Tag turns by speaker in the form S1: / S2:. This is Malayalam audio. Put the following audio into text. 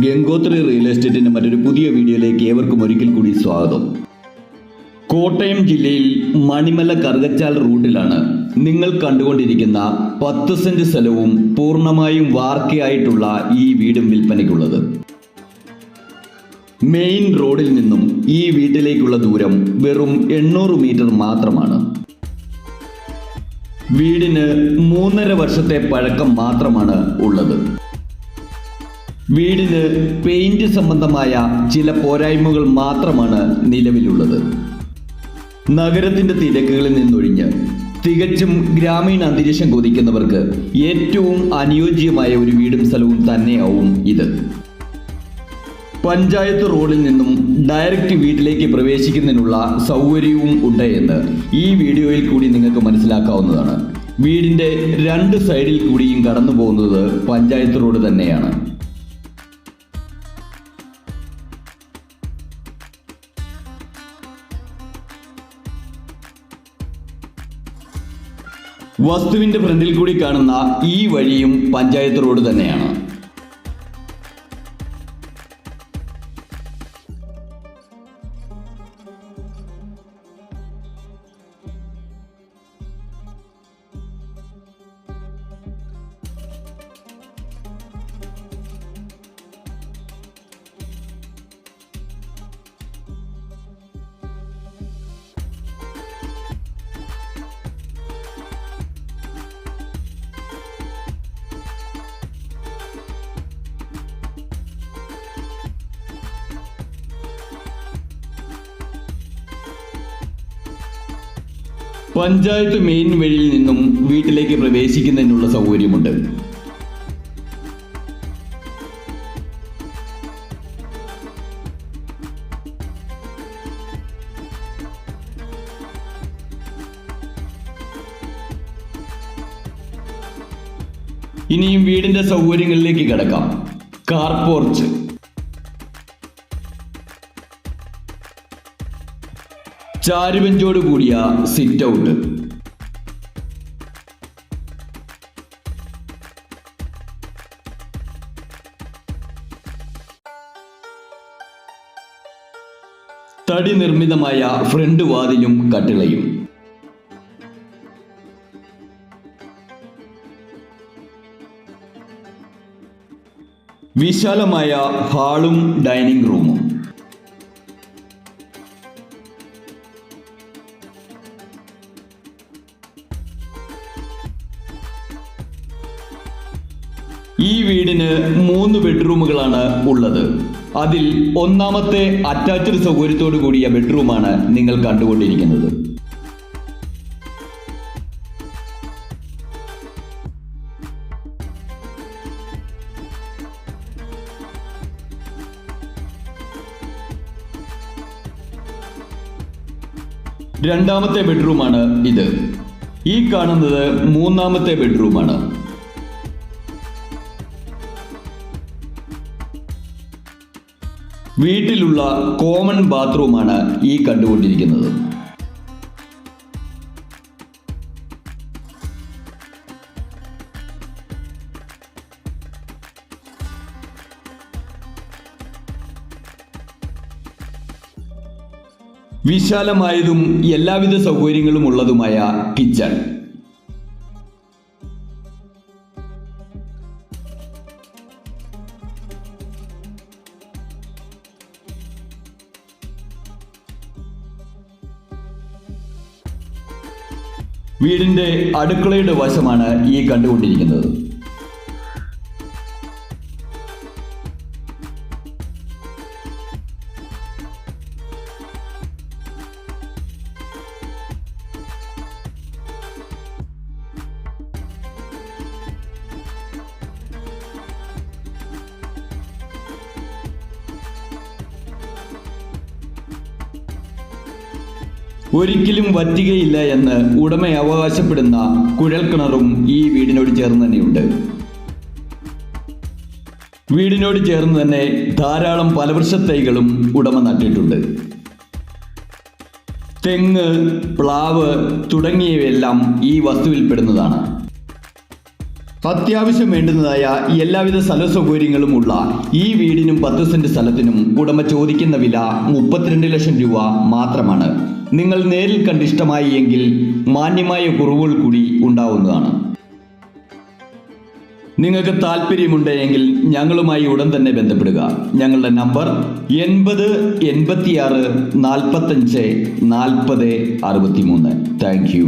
S1: ഗംഗോത്രി റിയൽ എസ്റ്റേറ്റിന്റെ മറ്റൊരു പുതിയ വീഡിയോയിലേക്ക് ഏവർക്കും ഒരിക്കൽ കൂടി സ്വാഗതം. കോട്ടയം ജില്ലയിൽ മണിമല കറുകച്ചാൽ റൂട്ടിലാണ് നിങ്ങൾ കണ്ടുകൊണ്ടിരിക്കുന്ന പത്ത് സെന്റ് സ്ഥലവും പൂർണമായും വാർക്കയായിട്ടുള്ള ഈ വീടും വിൽപ്പനയ്ക്കുള്ളത്. മെയിൻ റോഡിൽ നിന്നും ഈ വീട്ടിലേക്കുള്ള ദൂരം വെറും എണ്ണൂറ് മീറ്റർ മാത്രമാണ്. വീടിന് മൂന്നര വർഷത്തെ പഴക്കം മാത്രമാണ് ഉള്ളത്. വീടിന് പെയിന്റ് സംബന്ധമായ ചില പോരായ്മകൾ മാത്രമാണ് നിലവിലുള്ളത്. നഗരത്തിന്റെ തിരക്കുകളിൽ നിന്നൊഴിഞ്ഞ് തികച്ചും ഗ്രാമീണ അന്തരീക്ഷം കൊതിക്കുന്നവർക്ക് ഏറ്റവും അനുയോജ്യമായ ഒരു വീടും സ്ഥലവും തന്നെയാവും ഇത്. പഞ്ചായത്ത് റോഡിൽ നിന്നും ഡയറക്റ്റ് വീട്ടിലേക്ക് പ്രവേശിക്കുന്നതിനുള്ള സൗകര്യവും ഉണ്ട് എന്ന് ഈ വീഡിയോയിൽ കൂടി നിങ്ങൾക്ക് മനസ്സിലാക്കാവുന്നതാണ്. വീടിന്റെ രണ്ട് സൈഡിൽ കൂടിയും കടന്നു പോകുന്നത് പഞ്ചായത്ത് റോഡ് തന്നെയാണ്. വസ്തുവിന്റെ ഫ്രണ്ടിൽ കൂടി കാണുന്ന ഈ വഴിയും പഞ്ചായത്ത് റോഡ് തന്നെയാണ്. പഞ്ചായത്ത് മെയിൻ വഴിയിൽ നിന്നും വീട്ടിലേക്ക് പ്രവേശിക്കുന്നതിനുള്ള സൗകര്യമുണ്ട്. ഇനിയും വീടിന്റെ സൗകര്യങ്ങളിലേക്ക് കിടക്കാം. കാർ പോർച്ച് ചാരുബെഞ്ചോട് കൂടിയ സിറ്റ് ഔട്ട് തടി നിർമ്മിതമായ ഫ്രണ്ട് വാതിലും കട്ടിളയും. വിശാലമായ ഹാളും ഡൈനിങ് റൂമും. ഈ വീടിന് മൂന്ന് ബെഡ്റൂമുകളാണ് ഉള്ളത്. അതിൽ ഒന്നാമത്തെ അറ്റാച്ച്ഡ് സൗകര്യത്തോടു കൂടിയ ബെഡ്റൂമാണ് നിങ്ങൾ കണ്ടുകൊണ്ടിരിക്കുന്നത്. രണ്ടാമത്തെ ബെഡ്റൂമാണ് ഇത്. ഈ കാണുന്നത് മൂന്നാമത്തെ ബെഡ്റൂമാണ്. വീട്ടിലുള്ള കോമൺ ബാത്റൂമാണ് ഈ കണ്ടുകൊണ്ടിരിക്കുന്നത്. വിശാലമായതും എല്ലാവിധ സൗകര്യങ്ങളും ഉള്ളതുമായ കിച്ചൺ വീടിന്റെ അടുക്കളയുടെ വശമാണ് ഈ കണ്ടുകൊണ്ടിരിക്കുന്നത്. ഒരിക്കലും വറ്റുകയില്ല എന്ന് ഉടമ അവകാശപ്പെടുന്ന കുഴൽക്കിണറും ഈ വീടിനോട് ചേർന്ന് തന്നെയുണ്ട്. വീടിനോട് ചേർന്ന് തന്നെ ധാരാളം പലവൃക്ഷ തൈകളും ഉടമ നട്ടിട്ടുണ്ട്. തെങ്ങ് പ്ലാവ് തുടങ്ങിയവയെല്ലാം ഈ വസ്തുവിൽ പെടുന്നതാണ് അത്യാവശ്യം വേണ്ടുന്നതായ എല്ലാവിധ സ്ഥല സൗകര്യങ്ങളും ഉള്ള ഈ വീടിനും പത്ത് സെന്റ് സ്ഥലത്തിനും ഉടമ ചോദിക്കുന്ന വില മുപ്പത്തിരണ്ട് ലക്ഷം രൂപ മാത്രമാണ്. നിങ്ങൾ നേരിൽ കണ്ട് ഇഷ്ടമായി എങ്കിൽ മാന്യമായ കുറവുകൾ കൂടി ഉണ്ടാവുന്നതാണ്. നിങ്ങൾക്ക് താല്പര്യമുണ്ടെങ്കിൽ ഞങ്ങളുമായി ഉടൻ തന്നെ ബന്ധപ്പെടുക. ഞങ്ങളുടെ നമ്പർ എൺപത് എൺപത്തിയാറ് നാൽപ്പത്തഞ്ച് നാൽപ്പത് അറുപത്തിമൂന്ന്. Thank you.